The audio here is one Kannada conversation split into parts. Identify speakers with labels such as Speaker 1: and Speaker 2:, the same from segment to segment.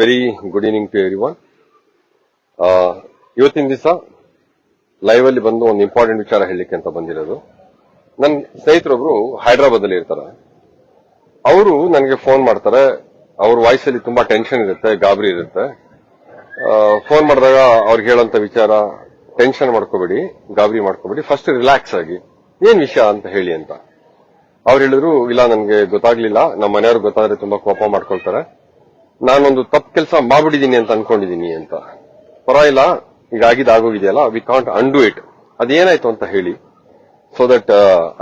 Speaker 1: Very good evening to everyone ಇವತ್ತಿನ ದಿವಸ ಲೈವ್ ಅಲ್ಲಿ ಬಂದು ಒಂದು ಇಂಪಾರ್ಟೆಂಟ್ ವಿಚಾರ ಹೇಳಲಿಕ್ಕೆ ಅಂತ ಬಂದಿರೋದು. ನನ್ನ ಸ್ನೇಹಿತರೊಬ್ರು ಹೈದರಾಬಾದ್ ಅಲ್ಲಿ ಇರ್ತಾರೆ. ಅವರು ನನಗೆ ಫೋನ್ ಮಾಡ್ತಾರೆ. ಅವ್ರ ವಾಯ್ಸ್ ಅಲ್ಲಿ ತುಂಬಾ ಟೆನ್ಷನ್ ಇರುತ್ತೆ, ಗಾಬರಿ ಇರುತ್ತೆ. ಫೋನ್ ಮಾಡಿದಾಗ ಅವ್ರಿಗೆ ಹೇಳೋಂತ ವಿಚಾರ ಟೆನ್ಷನ್ ಮಾಡ್ಕೋಬೇಡಿ, ಗಾಬರಿ ಮಾಡ್ಕೋಬೇಡಿ. ಫಸ್ಟ್ ರಿಲ್ಯಾಕ್ಸ್ ಆಗಿ, ಏನ್ ವಿಷಯ ಅಂತ ಹೇಳಿ ಅಂತ. ಅವ್ರು ಹೇಳಿದ್ರು, ಇಲ್ಲ, ನನ್ಗೆ ಗೊತ್ತಾಗ್ಲಿಲ್ಲ. ನಮ್ಮ ಮನೆಯವ್ರಿಗೆ ಗೊತ್ತಾದ್ರೆ ತುಂಬಾ ಕೋಪ ಮಾಡ್ಕೊಳ್ತಾರೆ. ನಾನೊಂದು ತಪ್ಪು ಕೆಲಸ ಮಾಡ್ಬಿಟ್ಟಿದ್ದೀನಿ ಅಂತ ಅನ್ಕೊಂಡಿದ್ದೀನಿ ಅಂತ. ಪರವಾಗಿಲ್ಲ, ಈಗ ಆಗಿದ್ ಆಗೋಗಿದೆಯಲ್ಲ ವಿ ಕಾಂಟ್ ಅಂಡು ಇಟ್ ಅದೇನಾಯ್ತು ಅಂತ ಹೇಳಿ ಸೊ ದಟ್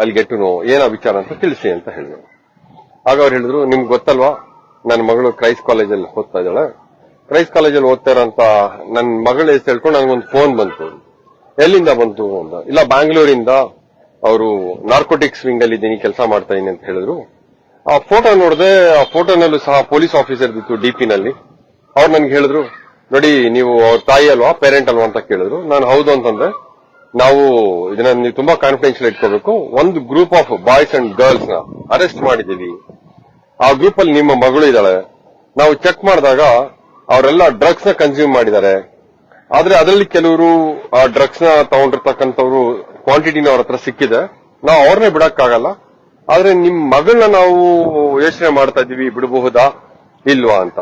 Speaker 1: ಅಲ್ಲಿ ಗೆಟ್ ಟು ನೋ ಏನ ವಿಚಾರ ಅಂತ ತಿಳಿಸಿ ಅಂತ ಹೇಳಿದ್ರು ಆಗ ಅವ್ರು ಹೇಳಿದ್ರು, ನಿಮ್ಗೆ ಗೊತ್ತಲ್ವಾ ನನ್ನ ಮಗಳು ಕ್ರೈಸ್ಟ್ ಕಾಲೇಜಲ್ಲಿ ಓದ್ತಾ ಇದ್ದಾಳೆ. ಕ್ರೈಸ್ಟ್ ಕಾಲೇಜಲ್ಲಿ ಓದ್ತಾ ಇರೋಂತ ನನ್ನ ಮಗಳ ಹೆಸರು ಹೇಳ್ಕೊಂಡು ನನಗೊಂದು ಫೋನ್ ಬಂತು. ಎಲ್ಲಿಂದ ಬಂತು ಅಂತ. ಇಲ್ಲ ಬ್ಯಾಂಗ್ಳೂರಿಂದ ಅವರು ನಾರ್ಕೋಟಿಕ್ಸ್ ವಿಂಗ್ ಅಲ್ಲಿ ಇದ್ದೀನಿ, ಕೆಲಸ ಮಾಡ್ತಾ ಇದ್ದೀನಿ ಅಂತ ಹೇಳಿದ್ರು. ಆ ಫೋಟೋ ನೋಡಿದೆ, ಆ ಫೋಟೋನಲ್ಲೂ ಸಹ ಪೊಲೀಸ್ ಆಫೀಸರ್ ಇತ್ತು ಡಿಪಿ ನಲ್ಲಿ ಅವ್ರು ನನ್ಗೆ ಹೇಳಿದ್ರು, ನೋಡಿ, ನೀವು ಅವ್ರ ತಾಯಿ ಅಲ್ವಾ, ಪೇರೆಂಟ್ ಅಲ್ವಾ ಅಂತ ಕೇಳಿದ್ರು. ನಾನು ಹೌದು ಅಂತಂದ್ರೆ ನಾವು ಇದನ್ನ ನೀವು ತುಂಬಾ ಕಾನ್ಫಿಡೆನ್ಶಿಯಲ್ ಇಟ್ಕೋಬೇಕು. ಒಂದು ಗ್ರೂಪ್ ಆಫ್ ಬಾಯ್ಸ್ ಅಂಡ್ ಗರ್ಲ್ಸ್ನ ಅರೆಸ್ಟ್ ಮಾಡಿದೀವಿ ಆ ಗ್ರೂಪ್ ಅಲ್ಲಿ ನಿಮ್ಮ ಮಗಳು ಇದ್ದಾಳೆ. ನಾವು ಚೆಕ್ ಮಾಡಿದಾಗ ಅವರೆಲ್ಲ ಡ್ರಗ್ಸ್ನ ಕನ್ಸ್ಯೂಮ್ ಮಾಡಿದ್ದಾರೆ. ಆದ್ರೆ ಅದರಲ್ಲಿ ಕೆಲವರು ಆ ಡ್ರಗ್ಸ್ನ ತಗೊಂಡಿರ್ತಕ್ಕಂಥವ್ರು ಕ್ವಾಂಟಿಟಿನ ಅವ್ರ ಹತ್ರ ಸಿಕ್ಕಿದೆ. ನಾವು ಅವ್ರನ್ನೇ ಬಿಡಕ್ಕಾಗಲ್ಲ. ಆದ್ರೆ ನಿಮ್ ಮಗಳನ್ನ ನಾವು ಯೋಚನೆ ಮಾಡ್ತಾ ಇದೀವಿ ಬಿಡಬಹುದಾ? ಇಲ್ವಾ ಅಂತ.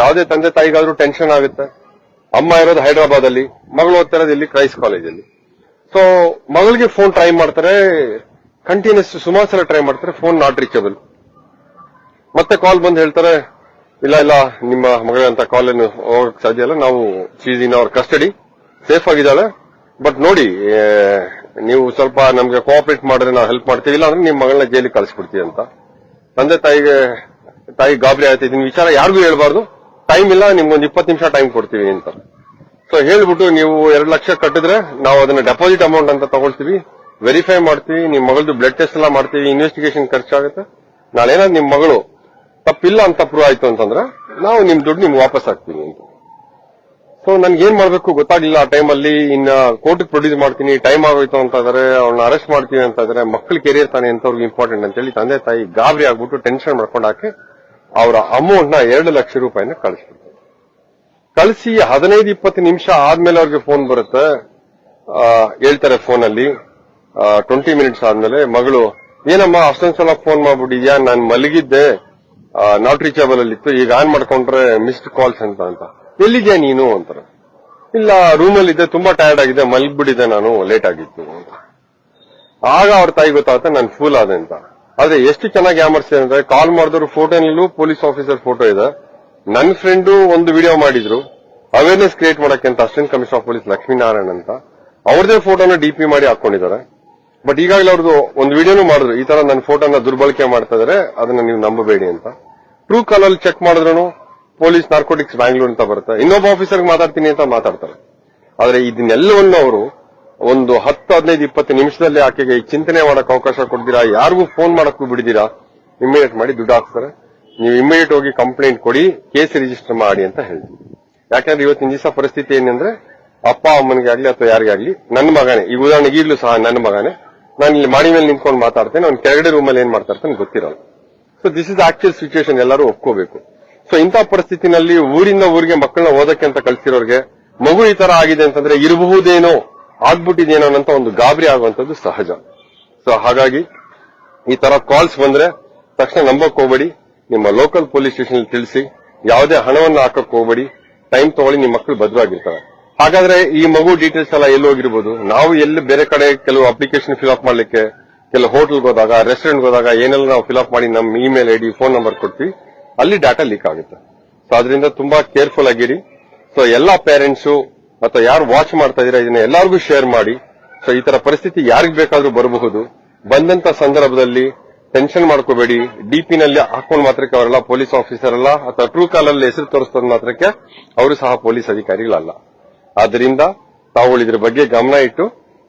Speaker 1: ಯಾವುದೇ ತಂದೆ ತಾಯಿಗಾದ್ರೂ ಟೆನ್ಷನ್ ಆಗುತ್ತೆ. ಅಮ್ಮ ಇರೋದು ಹೈದರಾಬಾದ್ ಅಲ್ಲಿ ಮಗಳು ಓದ್ತಾ ಇಲ್ಲಿ ಕ್ರೈಸ್ಟ್ ಕಾಲೇಜಲ್ಲಿ. ಸೊ ಮಗಳಿಗೆ ಫೋನ್ ಟ್ರೈ ಮಾಡ್ತಾರೆ ಕಂಟಿನ್ಯೂಸ್ ಸುಮಾರು ಸಲ ಟ್ರೈ ಮಾಡ್ತಾರೆ ಫೋನ್ ನಾಟ್ ರೀಚಬಲ್ ಮತ್ತೆ ಕಾಲ್ ಬಂದು ಹೇಳ್ತಾರೆ, ಇಲ್ಲ ಇಲ್ಲ, ನಿಮ್ಮ ಮಗಳಂತ ಕಾಲ್ ಏನು ಹೋಗಕ್ ಸಾಧ್ಯ ಇಲ್ಲ, ನಾವು she's in our custody safe ಆಗಿದ್ದಾಳೆ. ಬಟ್ ನೋಡಿ ನೀವು ಸ್ವಲ್ಪ ನಮ್ಗೆ ಕೋಆಪರೇಟ್ ಮಾಡಿದ್ರೆ ನಾವು ಹೆಲ್ಪ್ ಮಾಡ್ತೀವಿ ಇಲ್ಲ ಅಂದ್ರೆ ನಿಮ್ಮ ಮಗಳನ್ನ ಜೈಲಿಗೆ ಕಳಿಸ್ಬಿಡ್ತೀವಿ ಅಂತ. ತಂದೆ ತಾಯಿಗೆ, ತಾಯಿ ಗಾಬರಿ ಆಯ್ತು ಇದನ್ನ ವಿಚಾರ ಯಾರಿಗೂ ಹೇಳ್ಬಾರ್ದು. ಟೈಮ್ ಇಲ್ಲ, ನಿಮ್ಗೊಂದು ಇಪ್ಪತ್ತು ನಿಮಿಷ ಟೈಮ್ ಕೊಡ್ತೀವಿ ಅಂತ. ಸೊ ಹೇಳ್ಬಿಟ್ಟು ನೀವು ಎರಡು ಲಕ್ಷ ಕಟ್ಟಿದ್ರೆ ನಾವು ಅದನ್ನ ಡೆಪಾಸಿಟ್ ಅಮೌಂಟ್ ಅಂತ ತಗೊಳ್ತೀವಿ. ವೆರಿಫೈ ಮಾಡ್ತೀವಿ, ನಿಮ್ ಮಗಳದು ಬ್ಲಡ್ ಟೆಸ್ಟ್ ಎಲ್ಲ ಮಾಡ್ತೀವಿ ಇನ್ವೆಸ್ಟಿಗೇಷನ್ ಖರ್ಚಾಗುತ್ತೆ. ನಾಳೆ ನಿಮ್ ಮಗಳು ತಪ್ಪಿಲ್ಲ ಅಂತ ಪ್ರೂವ್ ಆಯ್ತು ಅಂತಂದ್ರೆ ನಾವು ನಿಮ್ ದುಡ್ಡು ನಿಮ್ಗೆ ವಾಪಸ್ ಹಾಕ್ತೀವಿ ಅಂತ. ಸೊ ನನ್ಗೆ ಏನ್ ಮಾಡ್ಬೇಕು ಗೊತ್ತಾಗ್ಲಿಲ್ಲ. ಆ ಟೈಮಲ್ಲಿ ಇನ್ನ ಕೋರ್ಟ್ ಪ್ರೊಡ್ಯೂಸ್ ಮಾಡ್ತೀನಿ ಟೈಮ್ ಆಗೋಯ್ತು ಅಂತ ಅವ್ನ ಅರೆಸ್ಟ್ ಮಾಡ್ತೀನಿ ಅಂತ ಇದಾರೆ ಮಕ್ಕಳು ಕೆರಿಯರ್ ತಾನೆ ಅಂತವ್ರಿಗೆ ಇಂಪಾರ್ಟೆಂಟ್ ಅಂತ ಹೇಳಿ ತಂದೆ ತಾಯಿ ಗಾಬರಿ ಆಗ್ಬಿಟ್ಟು ಟೆನ್ಷನ್ ಮಾಡ್ಕೊಂಡಾಕೆ ಅವರ ಅಮೌಂಟ್ನ ಎರಡು ಲಕ್ಷ ರೂಪಾಯಿನ ಕಳಿಸ್ಬಿಡ್ತಾರೆ. ಕಳಿಸಿ ಹದಿನೈದು, ಇಪ್ಪತ್ತು ನಿಮಿಷ ಆದ್ಮೇಲೆ ಅವ್ರಿಗೆ ಫೋನ್ ಬರುತ್ತೆ. ಹೇಳ್ತಾರೆ ಫೋನ್ ಅಲ್ಲಿ. ಟ್ವೆಂಟಿ ಮಿನಿಟ್ಸ್ ಆದ್ಮೇಲೆ, ಮಗಳು, ಏನಮ್ಮ, ಅಷ್ಟೊಂದ್ ಸಲ ಫೋನ್ ಮಾಡ್ಬಿಟ್ಟಿದ್ಯಾ? ನಾನು ಮಲಗಿದ್ದೆ. ನಾಟ್ ರೀಚಬಲ್ ಅಲ್ಲಿ ಇತ್ತು ಈಗ ಆನ್ ಮಾಡ್ಕೊಂಡ್ರೆ ಮಿಸ್ಡ್ ಕಾಲ್ಸ್ ಅಂತ ಅಂತ. ಎಲ್ಲಿದ್ಯಾ ನೀನು ಅಂತಾರೆ. ಇಲ್ಲ ರೂಮಲ್ಲಿ ಇದ್ದೆ ತುಂಬಾ ಟಯರ್ಡ್ ಆಗಿದೆ ಮಲಗ್ಬಿಟ್ಟಿದ್ದೆ ನಾನು ಲೇಟ್ ಆಗಿತ್ತು ಆಗ ಅವ್ರ ತಾಯಿ ಗೊತ್ತಾಗುತ್ತೆ ನಾನು ಫೂಲ್ ಆದೆ ಅಂತ. ಆದ್ರೆ ಎಷ್ಟು ಚೆನ್ನಾಗಿ ಯಾಮರ್ಸಿದೆ ಅಂದ್ರೆ ಕಾಲ್ ಮಾಡಿದ್ರು ಫೋಟೋನಲ್ಲೂ ಪೊಲೀಸ್ ಆಫೀಸರ್ ಫೋಟೋ ಇದೆ. ನನ್ನ ಫ್ರೆಂಡು ಒಂದು ವಿಡಿಯೋ ಮಾಡಿದ್ರು. ಅವೇರ್ನೆಸ್ ಕ್ರಿಯೇಟ್ ಮಾಡಕ್ಕೆ ಅಂತ assistant commissioner of police Lakshminarayan ಅಂತ. ಅವ್ರದೇ ಫೋಟೋನ ಡಿಪಿ ಮಾಡಿ ಹಾಕೊಂಡಿದ್ದಾರೆ. ಬಟ್ ಈಗಾಗಲೇ ಅವ್ರದ್ದು ಒಂದು ವಿಡಿಯೋನು ಮಾಡಿದ್ರು. ಈ ತರ ನನ್ನ ಫೋಟೋನ ದುರ್ಬಳಕೆ ಮಾಡ್ತಾ ಇದ್ರೆ, ಅದನ್ನ ನೀವು ನಂಬಬೇಡಿ ಅಂತ. ಟ್ರೂ ಕಾಲಲ್ಲಿ ಚೆಕ್ ಮಾಡಿದ್ರು ಪೊಲೀಸ್ ನಾರ್ಕೋಟಿಕ್ಸ್ ಬ್ಯಾಂಗ್ಳೂರ್ ಅಂತ ಬರುತ್ತೆ. ಇನ್ನೊಬ್ಬ ಆಫೀಸರ್ ಮಾತಾಡ್ತೀನಿ ಅಂತ ಮಾತಾಡ್ತಾರೆ. ಆದ್ರೆ ಇದನ್ನೆಲ್ಲವನ್ನು ಅವರು ಒಂದು ಹತ್ತು, ಹದಿನೈದು, ಇಪ್ಪತ್ತು ನಿಮಿಷದಲ್ಲಿ ಆಕೆಗೆ ಚಿಂತನೆ ಮಾಡಕ್ ಅವಕಾಶ ಕೊಡ್ತೀರಾ? ಯಾರಿಗೂ ಫೋನ್ ಮಾಡಕ್ಕೂ ಬಿಡಿದಿರಾ ಇಮಿಡಿಯೇಟ್ ಮಾಡಿ ದುಡ್ಡು ಹಾಕ್ತಾರೆ. ನೀವು ಇಮಿಡಿಯೇಟ್ ಹೋಗಿ ಕಂಪ್ಲೇಂಟ್ ಕೊಡಿ ಕೇಸ್ ರಿಜಿಸ್ಟರ್ ಮಾಡಿ ಅಂತ ಹೇಳ್ತೀವಿ ಯಾಕಂದ್ರೆ ಇವತ್ತಿನ ದಿವಸ ಪರಿಸ್ಥಿತಿ ಏನಂದ್ರೆ ಅಪ್ಪ ಅಮ್ಮನಿಗೆ ಆಗ್ಲಿ ಅಥವಾ ಯಾರಿಗಾಗ್ಲಿ ನನ್ನ ಮಗನೇ ಈ ಉದಾಹರಣೆಗೆ ಈಗಲೂ ಸಹ ನನ್ನ ಮಗನೇ, ನಾನು ಇಲ್ಲಿ ಮಾಡಿ ಮೇಲೆ ನಿಂತ್ಕೊಂಡು ಮಾತಾಡ್ತೇನೆ, ಅವ್ನು ಕೆಳಗಡೆ ರೂಮಲ್ಲಿ ಏನ್ ಮಾಡ್ತಾ ಇರ್ತಾನೆ ಗೊತ್ತಿರಲ್ಲ. So this is actual situation ಎಲ್ಲರೂ ಒಪ್ಕೋಬೇಕು. ಸೊ ಇಂಥ ಪರಿಸ್ಥಿತಿನಲ್ಲಿ ಊರಿಂದ ಊರಿಗೆ ಮಕ್ಕಳನ್ನ ಓದಕ್ಕೆ ಅಂತ ಕಳ್ಸಿರೋರ್ಗೆ ಮಗು ಈ ತರ ಆಗಿದೆ ಅಂತಂದ್ರೆ ಇರಬಹುದೇನೋ ಆಗ್ಬಿಟ್ಟಿದೇನೋ ಅಂತ ಒಂದು ಗಾಬರಿ ಆಗುವಂತದ್ದು ಸಹಜ. ಸೊ ಹಾಗಾಗಿ ಈ ತರ ಕಾಲ್ಸ್ ಬಂದ್ರೆ ತಕ್ಷಣ ನಂಬಕ್ ಹೋಗ್ಬೇಡಿ. ನಿಮ್ಮ ಲೋಕಲ್ ಪೊಲೀಸ್ ಸ್ಟೇಷನ್ ತಿಳಿಸಿ, ಯಾವುದೇ ಹಣವನ್ನು ಹಾಕಕ್ ಹೋಗ್ಬೇಡಿ. ಟೈಮ್ ತಗೊಳ್ಳಿ, ನಿಮ್ಮ ಮಕ್ಕಳು ಭದ್ರವಾಗಿರ್ತಾರೆ ಹಾಗಾದ್ರೆ ಈ ಮಗು ಡೀಟೇಲ್ಸ್ ಎಲ್ಲ ಎಲ್ಲಿ ಹೋಗಿರ್ಬೋದು? ನಾವು ಎಲ್ಲಿ ಬೇರೆ ಕಡೆ ಕೆಲವು ಅಪ್ಲಿಕೇಶನ್ ಫಿಲ್ ಅಪ್ ಮಾಡ್ಲಿಕ್ಕೆ, ಕೆಲವು ಹೋಟೆಲ್ಗೆ ಹೋದಾಗ ರೆಸ್ಟೋರೆಂಟ್ಗೆ ಹೋದಾಗ ಏನೆಲ್ಲ ನಾವು ಫಿಲ್ ಅಪ್ ಮಾಡಿ, ನಮ್ಮ ಇಮೇಲ್ ಐಡಿ ಫೋನ್ ನಂಬರ್ ಕೊಡ್ತೀವಿ. ಅಲ್ಲಿ ಡಾಟಾ ಲೀಕ್ ಆಗುತ್ತೆ. ಸೊ ಅದರಿಂದ ತುಂಬಾ ಕೇರ್ಫುಲ್ ಆಗಿರಿ. ಸೊ ಎಲ್ಲಾ ಪೇರೆಂಟ್ಸ್ ಅಥವಾ ಯಾರು ವಾಚ್ ಮಾಡ್ತಾ ಇದೀರಾ ಇದನ್ನ ಎಲ್ಲರಿಗೂ ಶೇರ್ ಮಾಡಿ. ಸೊ ಈ ತರ ಪರಿಸ್ಥಿತಿ ಯಾರಿಗ್ ಬೇಕಾದ್ರೂ ಬರಬಹುದು. ಬಂದಂತ ಸಂದರ್ಭದಲ್ಲಿ ಟೆನ್ಷನ್ ಮಾಡ್ಕೋಬೇಡಿ. ಡಿಪಿ ನಲ್ಲಿ ಹಾಕೊಂಡ್ ಮಾತ್ರಕ್ಕೆ ಅವರೆಲ್ಲ ಪೊಲೀಸ್ ಆಫೀಸರ್ ಅಲ್ಲ, ಅಥವಾ ಟ್ರೂ ಕಾಲಲ್ಲಿ ಹೆಸರು ತೋರಿಸ್ತದ ಮಾತ್ರಕ್ಕೆ ಅವರು ಸಹ ಪೊಲೀಸ್ ಅಧಿಕಾರಿಗಳಲ್ಲ. ಆದ್ರಿಂದ ತಾವು ಇದ್ರ ಬಗ್ಗೆ ಗಮನ ಇಟ್ಟು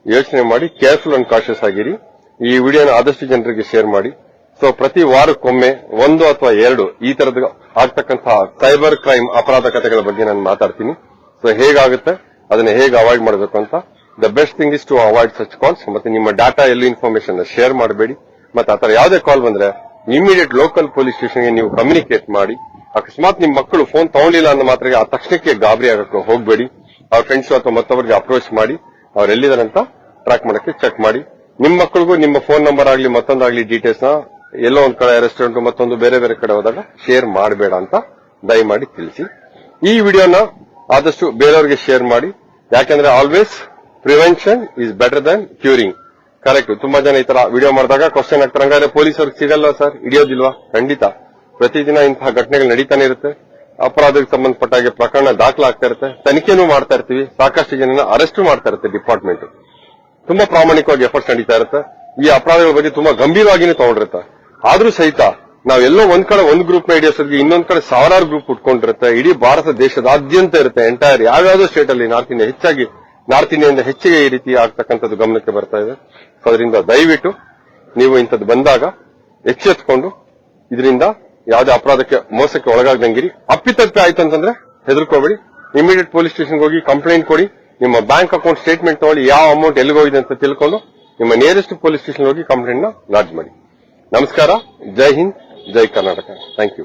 Speaker 1: ಯೋಚನೆ ಮಾಡಿ ಕೇರ್ಫುಲ್ ಅಂಡ್ ಕಾಶಿಯಸ್ ಆಗಿರಿ. ಈ ವಿಡಿಯೋನ ಆದಷ್ಟು ಜನರಿಗೆ ಶೇರ್ ಮಾಡಿ. ಸೊ ಪ್ರತಿ ವಾರಕ್ಕೊಮ್ಮೆ ಒಂದು ಅಥವಾ ಎರಡು ಈ ತರದ ಆಗ್ತಕ್ಕಂತಹ ಸೈಬರ್ ಕ್ರೈಮ್ ಅಪರಾಧ ಕಥೆಗಳ ಬಗ್ಗೆ ನಾನು ಮಾತಾಡ್ತೀನಿ. ಸೊ ಹೇಗಾಗುತ್ತೆ? ಅದನ್ನ ಹೇಗೆ ಅವಾಯ್ಡ್ ಮಾಡಬೇಕು ಅಂತ? The best thing is to avoid such calls ಮತ್ತೆ ನಿಮ್ಮ ಡಾಟಾ ಎಲ್ಲಿ ಇನ್ಫಾರ್ಮೇಶನ್ ಶೇರ್ ಮಾಡಬೇಡಿ. ಮತ್ತೆ ಆತರ ಯಾವುದೇ ಕಾಲ್ ಬಂದ್ರೆ ಇಮಿಡಿಯೇಟ್ ಲೋಕಲ್ ಪೊಲೀಸ್ ಸ್ಟೇಷನ್ಗೆ ನೀವು ಕಮ್ಯುನಿಕೇಟ್ ಮಾಡಿ. ಅಕಸ್ಮಾತ್ ನಿಮ್ಮ ಮಕ್ಕಳು ಫೋನ್ ತಗೊಂಡಿಲ್ಲ ಅನ್ನೋ ಮಾತ್ರ ಆ ತಕ್ಷಣಕ್ಕೆ ಗಾಬರಿ ಆಗಕ್ಕೆ ಹೋಗ್ಬೇಡಿ. ಅವ್ರ ಫ್ರೆಂಡ್ಸ್ ಅಥವಾ ಮತ್ತೊಬ್ಬರಿಗೆ ಅಪ್ರೋಚ್ ಮಾಡಿ. ಅವ್ರು ಎಲ್ಲಿದ್ದಾರೆ ಅಂತ ಟ್ರ್ಯಾಕ್ ಮಾಡಕ್ಕೆ ಚೆಕ್ ಮಾಡಿ. ನಿಮ್ಮ ಮಕ್ಕಳಿಗೂ ನಿಮ್ಮ ಫೋನ್ ನಂಬರ್ ಆಗ್ಲಿ ಮತ್ತೊಂದಾಗ್ಲಿ ಡೀಟೇಲ್ಸ್ನ ಎಲ್ಲೋ ಒಂದ್ ಕಡೆ ರೆಸ್ಟೋರೆಂಟ್ ಮತ್ತೊಂದು ಬೇರೆ ಬೇರೆ ಕಡೆ ಹೋದಾಗ ಶೇರ್ ಮಾಡಬೇಡ ಅಂತ ದಯಮಾಡಿ ತಿಳಿಸಿ. ಈ ವಿಡಿಯೋನ ಆದಷ್ಟು ಬೇರೆಯವರಿಗೆ ಶೇರ್ ಮಾಡಿ. ಯಾಕಂದ್ರೆ always prevention is better than curing correct ತುಂಬಾ ಜನ ಈ ತರ ವಿಡಿಯೋ ಮಾಡಿದಾಗ ಕ್ವಶನ್ ಆಗ್ತಾರೆ ಹಂಗಾದ್ರೆ ಪೊಲೀಸರಿಗೆ ಸಿಗಲ್ಲ ಸರ್ ಹಿಡಿಯೋದಿಲ್ವಾ? ಖಂಡಿತ. ಪ್ರತಿದಿನ ಇಂತಹ ಘಟನೆಗಳು ನಡೀತಾನೆ ಇರುತ್ತೆ. ಅಪರಾಧಕ್ಕೆ ಸಂಬಂಧಪಟ್ಟ ಹಾಗೆ ಪ್ರಕರಣ ದಾಖಲಾಗ್ತಾ ಇರುತ್ತೆ. ತನಿಖೆನೂ ಮಾಡ್ತಾ ಇರ್ತೀವಿ. ಸಾಕಷ್ಟು ಜನನ ಅರೆಸ್ಟ್ ಮಾಡ್ತಾ ಇರುತ್ತೆ ಡಿಪಾರ್ಟ್ಮೆಂಟ್ ತುಂಬಾ ಪ್ರಾಮಾಣಿಕವಾಗಿ ಎಫರ್ಟ್ಸ್ ನಡೀತಾ ಇರುತ್ತೆ. ಈ ಅಪರಾಧಗಳ ಬಗ್ಗೆ ತುಂಬಾ ಗಂಭೀರವಾಗಿನೇ ತಗೊಂಡಿರುತ್ತೆ. ಆದ್ರೂ ಸಹಿತ ನಾವೆಲ್ಲೋ ಒಂದ್ ಕಡೆ ಒಂದ್ ಗ್ರೂಪ್ನ ಹಿಡಿಯೋಸೋದಿಗೆ ಇನ್ನೊಂದ್ ಕಡೆ ಸಾವಿರಾರು ಗ್ರೂಪ್ ಉಟ್ಕೊಂಡಿರುತ್ತೆ, ಇಡೀ ಭಾರತ ದೇಶದಾದ್ಯಂತ ಇರುತ್ತೆ ಎಂಟೈರ್ ಯಾವ್ಯಾವ್ದೋ ಸ್ಟೇಟ್ ಅಲ್ಲಿ ನಾರ್ತ್ ಇಂಡಿಯಾ ಹೆಚ್ಚಾಗಿ, ನಾರ್ತ್ ಇಂಡಿಯಾದಿಂದ ಹೆಚ್ಚಿಗೆ ಈ ರೀತಿ ಆಗ್ತಕ್ಕಂಥದ್ದು ಗಮನಕ್ಕೆ ಬರ್ತಾ ಇದೆ. ಅದರಿಂದ ದಯವಿಟ್ಟು ನೀವು ಇಂಥದ್ದು ಬಂದಾಗ ಎಚ್ಚೆತ್ಕೊಂಡು ಇದರಿಂದ ಯಾವುದೇ ಅಪರಾಧಕ್ಕೆ, ಮೋಸಕ್ಕೆ ಒಳಗಾಗದಂಗಿರಿ. ಅಪ್ಪಿತಪ್ಪಿ ಆಯ್ತು ಅಂತಂದ್ರೆ ಹೆದರ್ಕೋಬೇಡಿ. ಇಮಿಡಿಯೇಟ್ ಪೊಲೀಸ್ ಸ್ಟೇಷನ್ಗೆ ಹೋಗಿ ಕಂಪ್ಲೇಂಟ್ ಕೊಡಿ. ನಿಮ್ಮ ಬ್ಯಾಂಕ್ ಅಕೌಂಟ್ ಸ್ಟೇಟ್ಮೆಂಟ್ ತಗೊಳ್ಳಿ, ಯಾವ ಅಮೌಂಟ್ ಎಲ್ಲಿಗೆ ಹೋಗಿದೆ ಅಂತ ತಿಳ್ಕೊಂಡು ನಿಮ್ಮ ನಿಯರೆಸ್ಟ್ ಪೊಲೀಸ್ ಸ್ಟೇಷನ್ ಹೋಗಿ ಕಂಪ್ಲೇಂಟ್ನ ಲಾಡ್ಜ್ ಮಾಡಿ. ನಮಸ್ಕಾರ. ಜೈ ಹಿಂದ್ ಜೈ ಕರ್ನಾಟಕ. Thank you